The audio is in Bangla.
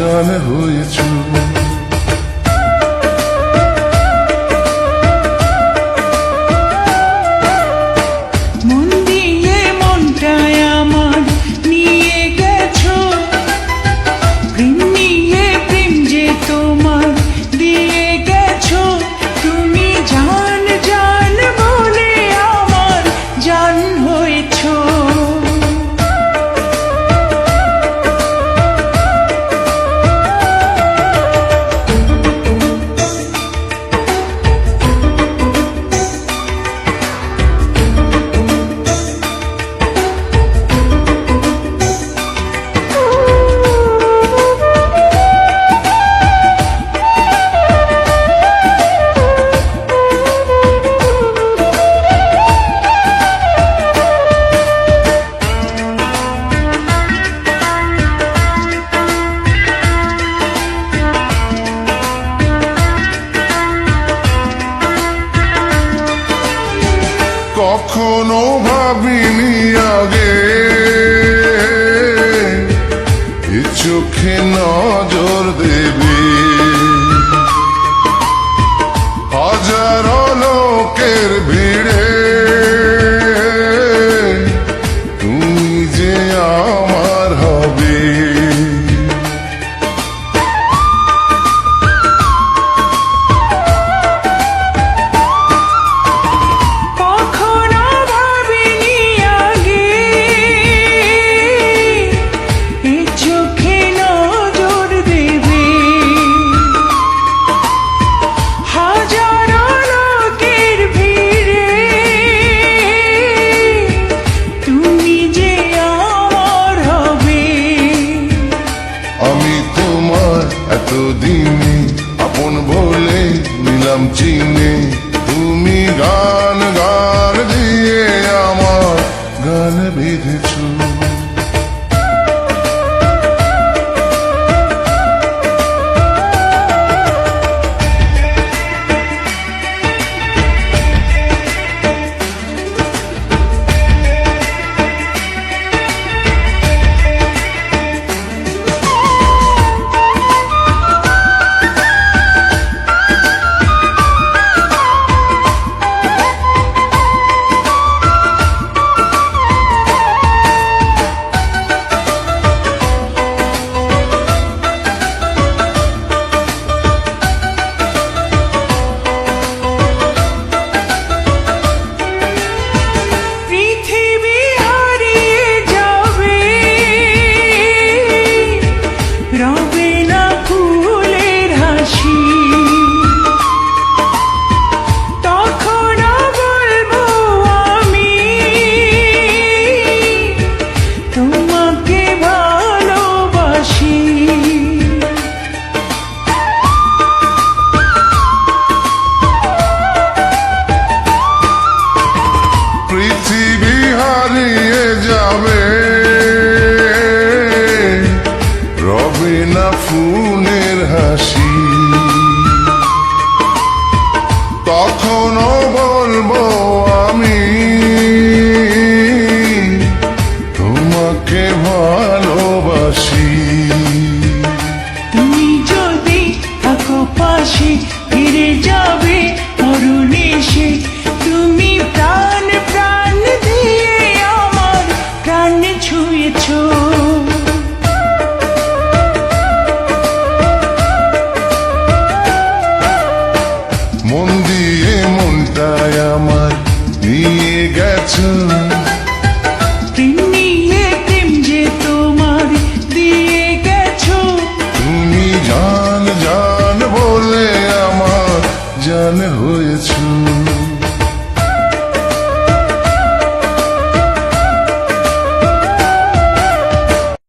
جان روی تو কখনো ভাবিনি আগে। এ চোখে নজর দেবে। দিনে তুমি গান গান দিয়ে হয়েছো।